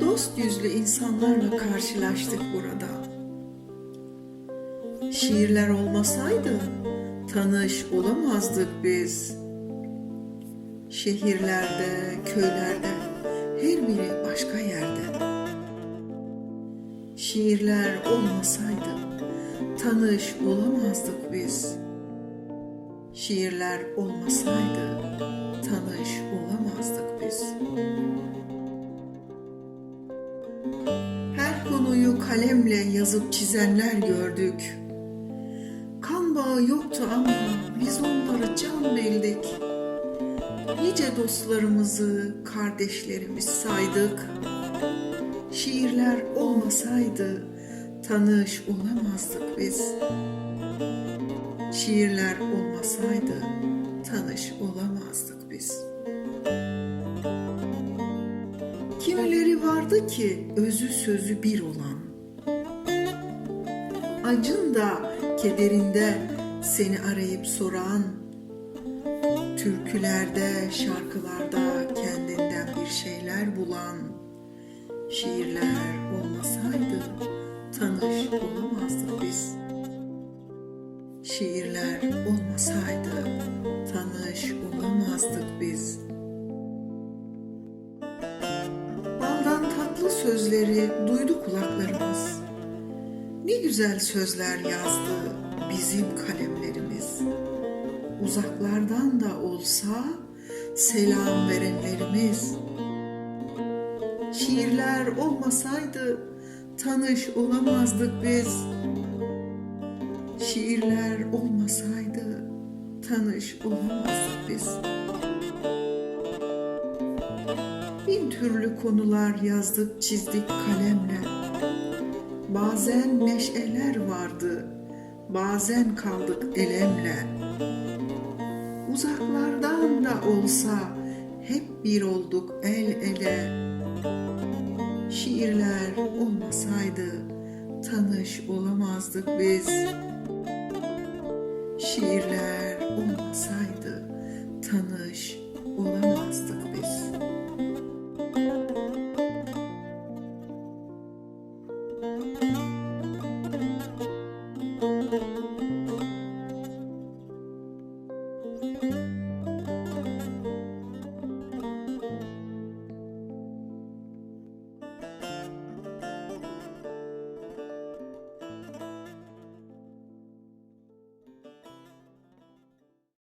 Dost yüzlü insanlarla karşılaştık burada. Şiirler olmasaydı tanış olamazdık biz. Şehirlerde, köylerde, her biri başka yerde. Şiirler olmasaydı tanış olamazdık biz. Şiirler olmasaydı tanış olamazdık biz. Her konuyu kalemle yazıp çizenler gördük. Kan bağı yoktu ama biz onları can bildik. Nice dostlarımızı kardeşlerimiz saydık. Şiirler olmasaydı tanış olamazdık biz. Şiirler olmasaydı tanış olamazdık biz. Kimileri vardı ki özü sözü bir olan. Acın da kederinde seni arayıp soran, türkülerde, şarkılarda kendinden bir şeyler bulan, şiirler olmasaydı tanış olamazdık biz. Şiirler olmasaydı tanış olamazdık biz. Baldan tatlı sözleri duydu kulaklarımız. Ne güzel sözler yazdı bizim kalemlerimiz. Uzaklardan da olsa selam verenlerimiz. Şiirler olmasaydı tanış olamazdık biz. Şiirler olmasaydı tanış olamazdık biz. Bin türlü konular yazdık çizdik kalemle. Bazen neşeler vardı, bazen kaldık elemle. Uzaklardan da olsa hep bir olduk el ele. Şiirler olmasaydı tanış olamazdık biz. Şiirler olmasaydı tanış olamazdık biz.